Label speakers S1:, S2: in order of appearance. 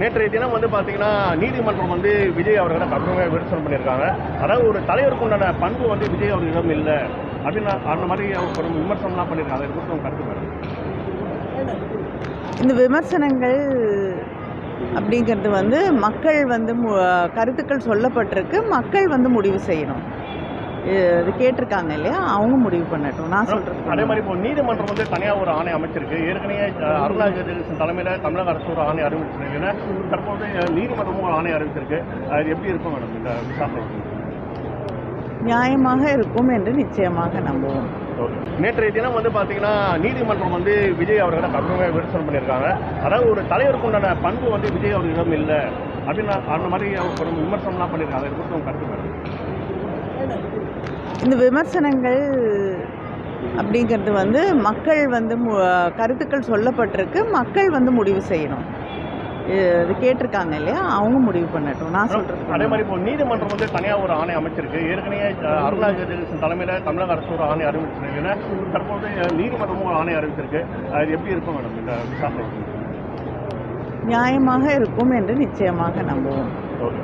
S1: நேற்றைய தினம் வந்து பார்த்தீங்கன்னா நீதிமன்றம் வந்து விஜய் அவர்களை கடுமையாக விமர்சனம் பண்ணியிருக்காங்க. அதாவது ஒரு தலைவருக்கு உண்டான பண்பு வந்து விஜய் அவர்களிடம் இல்லை. அப்படின்னு அந்த மாதிரி ஒரு விமர்சனம்லாம் பண்ணியிருக்காங்க அதை குறித்து கருத்து மேடம்
S2: இந்த விமர்சனங்கள் அப்படிங்கிறது வந்து மக்கள் வந்து மு- கருத்துக்கள் சொல்லப்பட்டிருக்கு. மக்கள் வந்து முடிவு செய்யணும். இது இது கேட்டிருக்காங்க இல்லையா? அவங்க முடிவு பண்ணட்டும். நான்
S1: அதே
S2: சொல்கிறது
S1: மாதிரி இப்போ நீதிமன்றம் வந்து தனியாக ஒரு ஆணை அமைச்சிருக்கு. ஏற்கனவே அஹ், அருணா ஜெகதீசன் தலைமையில் தமிழக அரசு ஒரு ஆணை அறிவிச்சிருக்கு தற்போது நீதிமன்றமும் ஒரு ஆணை அறிவிச்சிருக்கு. அது எப்படி இருக்கும் மேடம் இந்த விசாரணை?
S2: நியாயமாக இருக்கும் என்று நிச்சயமாக நம்புவோம்.
S1: நேற்றைய தினம் வந்து பார்த்தீங்கன்னா நீதிமன்றம் வந்து விஜய் அவர்களை கடுமையாக விமர்சனம் பண்ணியிருக்காங்க. அதாவது ஒரு தலைவருக்கு உண்டான பண்பு வந்து விஜய் அவர்களிடம் இல்லை. அப்படின்னு அந்த மாதிரி ஒரு விமர்சனம்லாம் பண்ணியிருக்காங்க. அதை குறித்து உங்க கருத்து
S2: இந்த விமர்சனங்கள் அப்படிங்கிறது வந்து மக்கள் வந்து கருத்துக்கள் சொல்லப்பட்டிருக்கு. மக்கள் வந்து முடிவு செய்யணும். இது கேட்டிருக்காங்க இல்லையா? அவங்க முடிவு பண்ணட்டும். நான்
S1: அதே
S2: சொல்கிறது
S1: மாதிரி இப்போ நீதிமன்றம் வந்து தனியாக ஒரு ஆணை அமைச்சிருக்கு. ஏற்கனவே அஹ், அருணா ஜெகதீசன் தலைமையில் தமிழக அரசு ஒரு ஆணை அறிவிச்சிருக்கு. தற்போது நீதிமன்றமும் ஒரு ஆணை அறிவிச்சிருக்கு. அது எப்படி இருக்கும் மேடம் இந்த விசாரணை?
S2: நியாயமாக இருக்கும் என்று நிச்சயமாக நம்புவோம்.